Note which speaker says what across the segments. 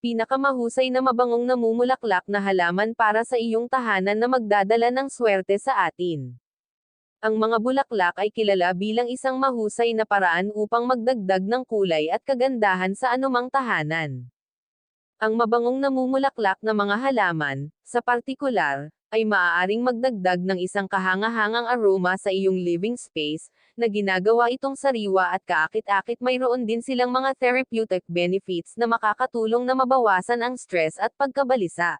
Speaker 1: Pinakamahusay na mabangong namumulaklak na halaman para sa iyong tahanan na magdadala ng swerte sa atin. Ang mga bulaklak ay kilala bilang isang mahusay na paraan upang magdagdag ng kulay at kagandahan sa anumang tahanan. Ang mabangong namumulaklak na mga halaman, sa partikular, ay maaaring magdagdag ng isang kahangahangang aroma sa iyong living space, na ginagawa itong sariwa at kaakit-akit mayroon din silang mga therapeutic benefits na makakatulong na mabawasan ang stress at pagkabalisa.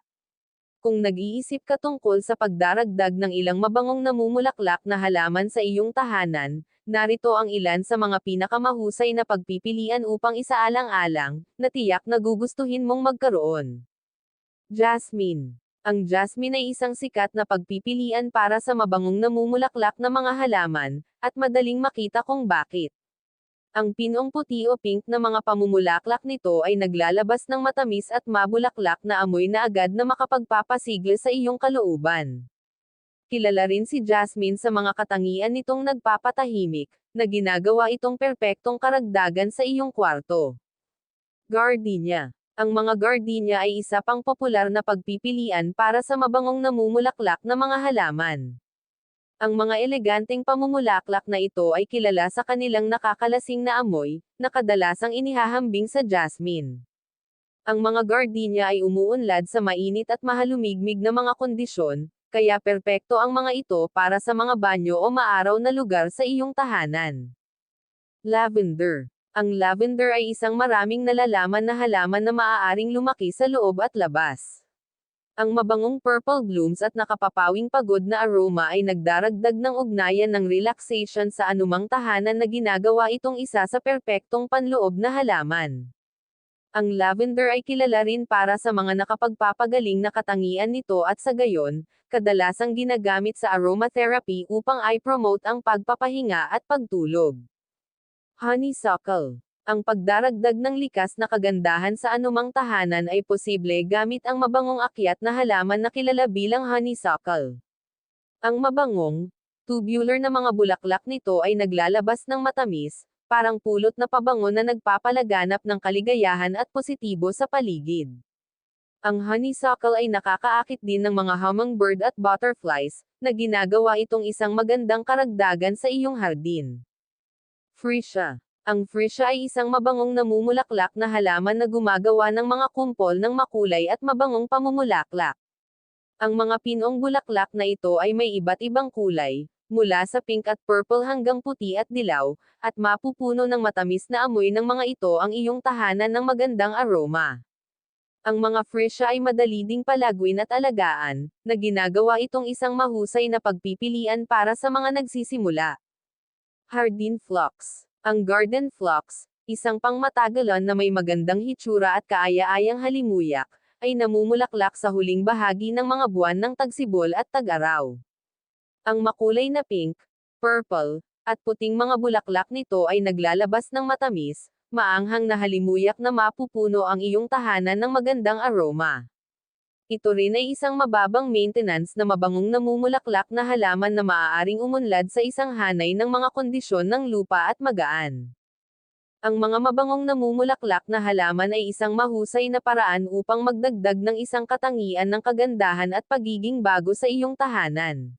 Speaker 1: Kung nag-iisip ka tungkol sa pagdaragdag ng ilang mabangong namumulaklak na halaman sa iyong tahanan, narito ang ilan sa mga pinakamahusay na pagpipilian upang isaalang-alang, na tiyak na gugustuhin mong magkaroon. Jasmine Ang jasmine ay isang sikat na pagpipilian para sa mabangong namumulaklak na mga halaman, at madaling makita kung bakit. Ang pinong puti o pink na mga pamumulaklak nito ay naglalabas ng matamis at mabulaklak na amoy na agad na makapagpapasigla sa iyong kalooban. Kilala rin si Jasmine sa mga katangian nitong nagpapatahimik, na ginagawa itong perpektong karagdagan sa iyong kwarto. Gardenia Ang mga gardenia ay isa pang popular na pagpipilian para sa mabangong namumulaklak na mga halaman. Ang mga eleganteng pamumulaklak na ito ay kilala sa kanilang nakakalasing na amoy, na kadalasang inihahambing sa jasmine. Ang mga gardenia ay umuunlad sa mainit at mahalumigmig na mga kondisyon, kaya perpekto ang mga ito para sa mga banyo o maaraw na lugar sa iyong tahanan. Lavender Ang lavender ay isang maraming nalalaman na halaman na maaaring lumaki sa loob at labas. Ang mabangong purple blooms at nakapapawing pagod na aroma ay nagdaragdag ng ugnayan ng relaxation sa anumang tahanan na ginagawa itong isa sa perpektong panloob na halaman. Ang lavender ay kilala rin para sa mga nakapagpapagaling na katangian nito at sa gayon, kadalasang ginagamit sa aromatherapy upang i-promote ang pagpapahinga at pagtulog. Honeysuckle ang pagdaragdag ng likas na kagandahan sa anumang tahanan ay posible gamit ang mabangong akyat na halaman na kilala bilang honeysuckle. Ang mabangong, tubular na mga bulaklak nito ay naglalabas ng matamis, parang pulot na pabango na nagpapalaganap ng kaligayahan at positibo sa paligid. Ang honeysuckle ay nakakaakit din ng mga hummingbird at butterflies, na ginagawa itong isang magandang karagdagan sa iyong hardin. Freesia ang freesia ay isang mabangong namumulaklak na halaman na gumagawa ng mga kumpol ng makulay at mabangong pamumulaklak. Ang mga pinong bulaklak na ito ay may iba't ibang kulay, mula sa pink at purple hanggang puti at dilaw, at mapupuno ng matamis na amoy ng mga ito ang iyong tahanan ng magandang aroma. Ang mga freesia ay madali ding palaguin at alagaan, na ginagawa itong isang mahusay na pagpipilian para sa mga nagsisimula. Hardin Phlox ang garden phlox, isang pangmatagalan na may magandang hitsura at kaaya-ayang halimuyak, ay namumulaklak sa huling bahagi ng mga buwan ng tagsibol at tag-araw. Ang makulay na pink, purple, at puting mga bulaklak nito ay naglalabas ng matamis, maanghang na halimuyak na mapupuno ang iyong tahanan ng magandang aroma. Ito rin ay isang mababang maintenance na mabangong namumulaklak na halaman na maaaring umunlad sa isang hanay ng mga kondisyon ng lupa at magaan. Ang mga mabangong namumulaklak na halaman ay isang mahusay na paraan upang magdagdag ng isang katangian ng kagandahan at pagiging bago sa iyong tahanan.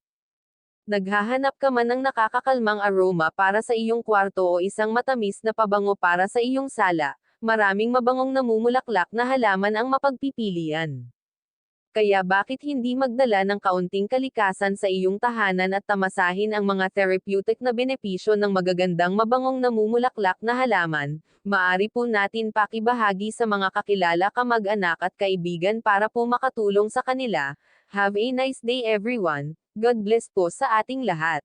Speaker 1: Naghahanap ka man ng nakakakalmang aroma para sa iyong kwarto o isang matamis na pabango para sa iyong sala, maraming mabangong namumulaklak na halaman ang mapagpipilian. Kaya bakit hindi magdala ng kaunting kalikasan sa iyong tahanan at tamasahin ang mga therapeutic na benepisyo ng magagandang mabangong namumulaklak na halaman, maari po natin pakibahagi sa mga kakilala kamag-anak at kaibigan para po makatulong sa kanila. Have a nice day everyone. God bless po sa ating lahat.